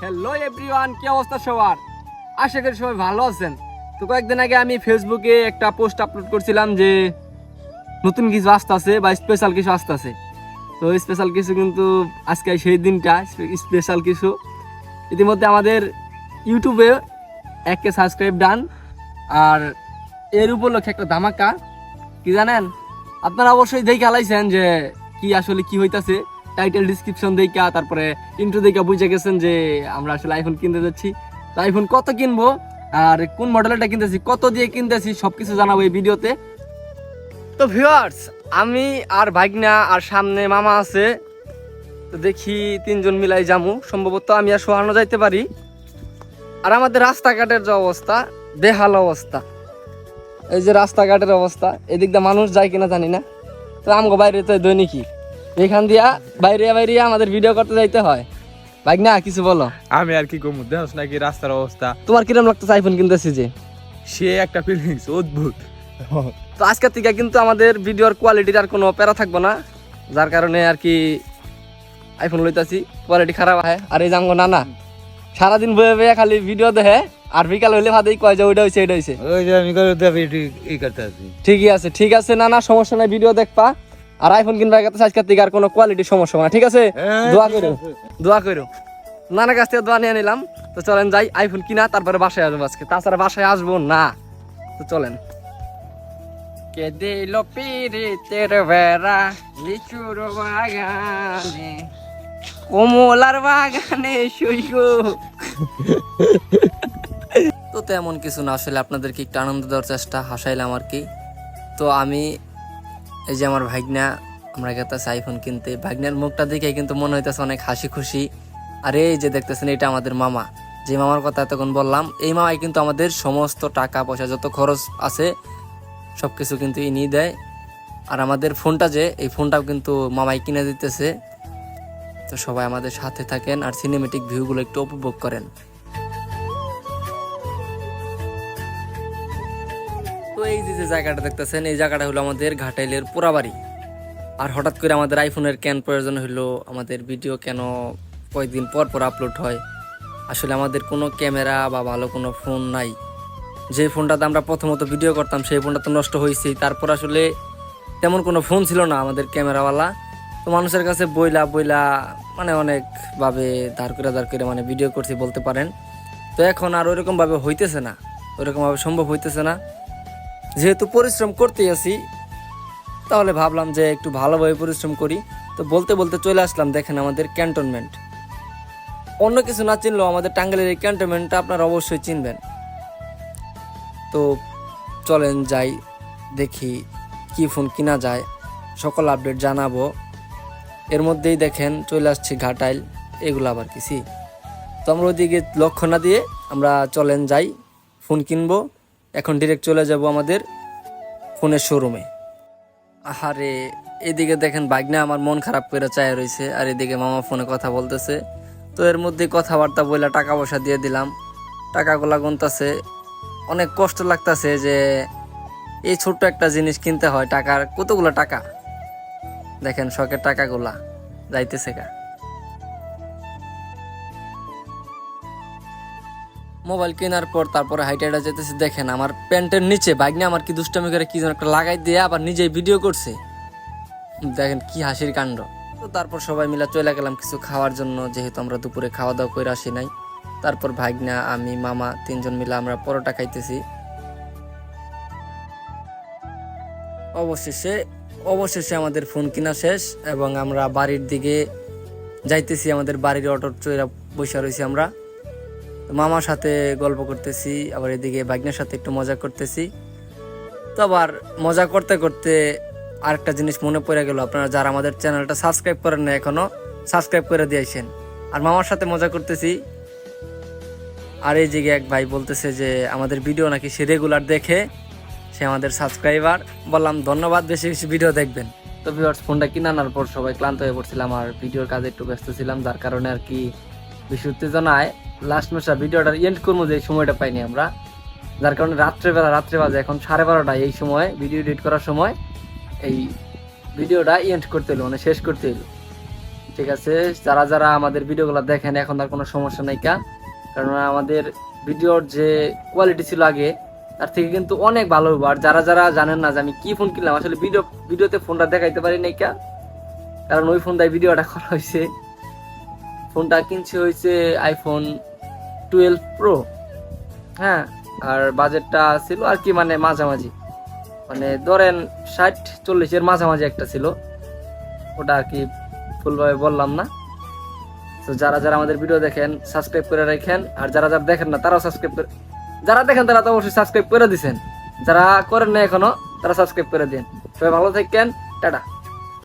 Hello everyone কি অবস্থা সবার? আশা করি সবাই ভালো আছেন। তো কয়েকদিন আগে আমি ফেসবুকে একটা পোস্ট আপলোড করছিলাম যে নতুন কিছু আসতেছে বা স্পেশাল কিছু আসতেছে তো স্পেশাল কিছু কিন্তু আজকে সেই দিনটা স্পেশাল কিছু। ইতিমধ্যে আমাদের ইউটিউবে একে সাবস্ক্রাইব ডান আর এর উপলক্ষে একটা ধামাকা, কি জানেন? আপনারা অবশ্যই দেখে আলাইছেন যে কি আসলে কি হইতাছে। টাইটেল ডিসক্রিপশন দেখা, তারপরে ইন্ট্রো দেখা বুঝে গেছেন যে আমরা আসলে আইফোন কিনতে যাচ্ছি। আইফোন কত কিনবো আর কোন মডেলটা কিনতেছি, কত দিয়ে কিনতেছি, সবকিছু জানাব এই ভিডিওতে। তো ভিউয়ার্স আমি আর ভাগনা আর সামনে মামা আছে। তো দেখি তিনজন মিলাই যামু। সম্ভবত আমি আর সোহানো যাইতে পারি। আর আমাদের রাস্তাঘাটের যে অবস্থা, বেহাল অবস্থা। এই যে রাস্তাঘাটের অবস্থা এদিক দিয়ে মানুষ যায় কিনা জানি না। তো আমগো বাইরে তো দৈনিকই। এখান দিয়া বাইরে বাইরে আমাদের ভিডিও করতে যাইতে হয়। ভাই না কিছু বলো। আমি আর কি কমু দেখছ নাকি রাস্তার অবস্থা। তোমার কিরম লাগতেছে আইফোন কিনতেছি যে? সে একটা ফিলিংস অদ্ভুত। তো আজকের থেকে কিন্তু আমাদের ভিডিওর কোয়ালিটির আর কোনো প্যারা থাকব না। যার কারণে আর কি আইফোন লইতাছি কোয়ালিটি খারাপ হয় আর এই জামগো না না সারাদিন বয়ে বয়ে খালি ভিডিও দেখে আর বিকাল হইলে ভাতেই কয় যে ওইটা হয়েছে এটা ওই যে আমি ই করতে আছি। ঠিকই আছে ঠিক আছে না না সমস্যা নাই ভিডিও দেখবা। আর আইফোন কিনবা গেছে আজকের থেকে আর কোনো কোয়ালিটির সমস্যা হবে না ঠিক আছে? দোয়া করো দোয়া করো। নানার কাছ থেকে দোয়া নিয়ে নিলাম। তো চলেন যাই আইফোন কিনা তারপরে বাসায় আসব আজকে। তাছাড়া বাসায় আসব না। তো চলেন। কে দিল পিরিতের বেড়া লিচুর বাগানে কমলার বাগানে শুইব? তো তেমন কিছু না, আসলে আপনাদেরকে একটু আনন্দ দেওয়ার চেষ্টা, হাসাইলাম আর কি। তো আমি এই যে আমার ভাগনা, আমরা গেতেছি আইফোন কিনতে। ভাগনার মুখটা দেখে কিন্তু মনে হইতেছে অনেক হাসি খুশি। আর এই যে দেখতেছেন, এটা আমাদের মামা। যে মামার কথা এতক্ষণ বললাম, এই মামাই কিন্তু আমাদের সমস্ত টাকা, পয়সা, যত খরচ আছে সব কিছু কিন্তু ইনি দেয়। আর আমাদের ফোনটা যে, এই ফোনটাও কিন্তু মামাই কিনে দিতেছে। তো সবাই আমাদের সাথে থাকেন আর সিনেমেটিক ভিউগুলো একটু উপভোগ করেন। তো এই যে যে জায়গাটা দেখতেছেন, এই জায়গাটা হলো আমাদের ঘাটাইলের পোড়াবাড়ি। আর হঠাৎ করে আমাদের আইফোনের ক্যান প্রয়োজন হলো, আমাদের ভিডিও কেন কয়েকদিন পর পর আপলোড হয়? আসলে আমাদের কোনো ক্যামেরা বা ভালো কোনো ফোন নাই। যে ফোনটাতে আমরা প্রথমত ভিডিও করতাম, সেই ফোনটা তো নষ্ট হয়েছেই। তারপর আসলে তেমন কোনো ফোন ছিল না আমাদের ক্যামেরাওয়ালা। তো মানুষের কাছে বইলা বইলা মানে অনেকভাবে ধার করে ধার করে মানে ভিডিও করছি বলতে পারেন। তো এখন আর ওইরকমভাবে হইতেছে না। ওইরকমভাবে সম্ভব হইতেছে না। যেহেতু পরিশ্রম করতেই আছি, তাহলে ভাবলাম যে একটু ভালোভাবে পরিশ্রম করি। তো বলতে বলতে চলে আসলাম, দেখেন আমাদের ক্যান্টনমেন্ট অন্য কিছু না চিনলেও আমাদের টাঙ্গাইলের এই ক্যান্টনমেন্টটা আপনারা অবশ্যই চিনবেন। তো চলেন যাই, দেখি কি ফোন কিনা যায়। সকল আপডেট জানাব। এর মধ্যেই দেখেন, চলে আসছি ঘাটাইল, এগুলো আবার কিছু তো আমরা ওইদিকে লক্ষ্য না দিয়ে আমরা চলেন যাই ফোন কিনবো। এখন ডিরেক্ট চলে যাব আমাদের ফোনের শোরুমে আহারে, এদিকে দেখেন বাগনা আমার মন খারাপ করে চায় রয়েছে আর এদিকে মামা ফোনে কথা বলতেছে। তো এর মধ্যে কথাবার্তা বইলা টাকা পয়সা দিয়ে দিলাম। টাকাগুলা গুনতাছে। অনেক কষ্ট লাগতাছে যে এই ছোট্ট একটা জিনিস কিনতে হয়, টাকার কতগুলো টাকা? দেখেন শখের টাকাগুলা যাইতেছে কা মোবাইল কেনার পর তারপরে হাইটাইটা যেতেছে, দেখেন আমার প্যান্টের নিচে বাইক আমার কি দুষ্টামি করে কি যেন একটা লাগাই দিয়ে আবার নিজেই ভিডিও করছে। দেখেন কি হাসির কাণ্ড। তো তারপর সবাই মিলে চলে গেলাম কিছু খাওয়ার জন্য, যেহেতু আমরা দুপুরে খাওয়া দাওয়া করে আসি নাই। তারপর ভাগনা, আমি, মামা তিনজন মিলে আমরা পরোটা খাইতেছি। অবশেষে অবশেষে আমাদের ফোন কিনা শেষ এবং আমরা বাড়ির দিকে যাইতেছি, আমাদের বাড়ির অটোর চইরা বসে রয়েছি আমরা। মামার সাথে গল্প করতেছি, আবার এদিকে বাগনার সাথে একটু মজা করতেছি। তো আবার মজা করতে করতে আরেকটা জিনিস মনে পড়ে গেল, আপনারা যারা আমাদের চ্যানেলটা সাবস্ক্রাইব করেন না এখনও, সাবস্ক্রাইব করে দিয়েছেন আর মামার সাথে মজা করতেছি। আর এই জায়গায় এক ভাই বলতেছে যে আমাদের ভিডিও নাকি সে রেগুলার দেখে, সে আমাদের সাবস্ক্রাইবার। বললাম, ধন্যবাদ, বেশি বেশি ভিডিও দেখবেন। তো ভিউয়ার্স ফোনটা কিনে আনার পর সবাই ক্লান্ত হয়ে পড়ছিলাম, আর ভিডিওর কাজে একটু ব্যস্ত ছিলাম, যার কারণে আর কি বেশি উত্তেজনায় লাস্ট মেশা ভিডিওটা এন্ড করব যে সময়টা পাইনি আমরা। যার কারণে রাত্রেবেলা রাত্রে বাজে এখন সাড়ে বারোটায় এই সময় ভিডিও এডিট করার সময় এই ভিডিওটা এন্ড করতে হলো মানে শেষ করতে হলো। ঠিক আছে, যারা যারা আমাদের ভিডিওগুলো দেখেন, এখন আর কোনো সমস্যা নাই কা। কারণ আমাদের ভিডিওর যে কোয়ালিটি ছিল আগে, তার থেকে কিন্তু অনেক ভালো। আর যারা যারা জানেন না যে আমি কি ফোন কিনলাম, আসলে ভিডিও ভিডিওতে ফোনটা দেখাইতে পারি নাই কা। কারণ ওই ফোনটাই ভিডিওটা করা হয়েছে। ফোনটা কিনছে হয়েছে আইফোন টুয়েলভ প্রো হ্যাঁ আর বাজেটটা ছিল আর কি মানে মাঝামাঝি। মানে ধরেন ষাট চল্লিশের মাঝামাঝি একটা ছিল। ওটা আর কি ফুলভাবে বললাম না। তো যারা যারা আমাদের ভিডিও দেখেন সাবস্ক্রাইব করে রাখেন, আর যারা যারা দেখেন না, তারাও সাবস্ক্রাইব করে যারা দেখেন তারা তো অবশ্যই সাবস্ক্রাইব করে দিছেন। যারা করেন না এখনও, তারা সাবস্ক্রাইব করে দিন সবাই ভালো থাকেন, টাটা।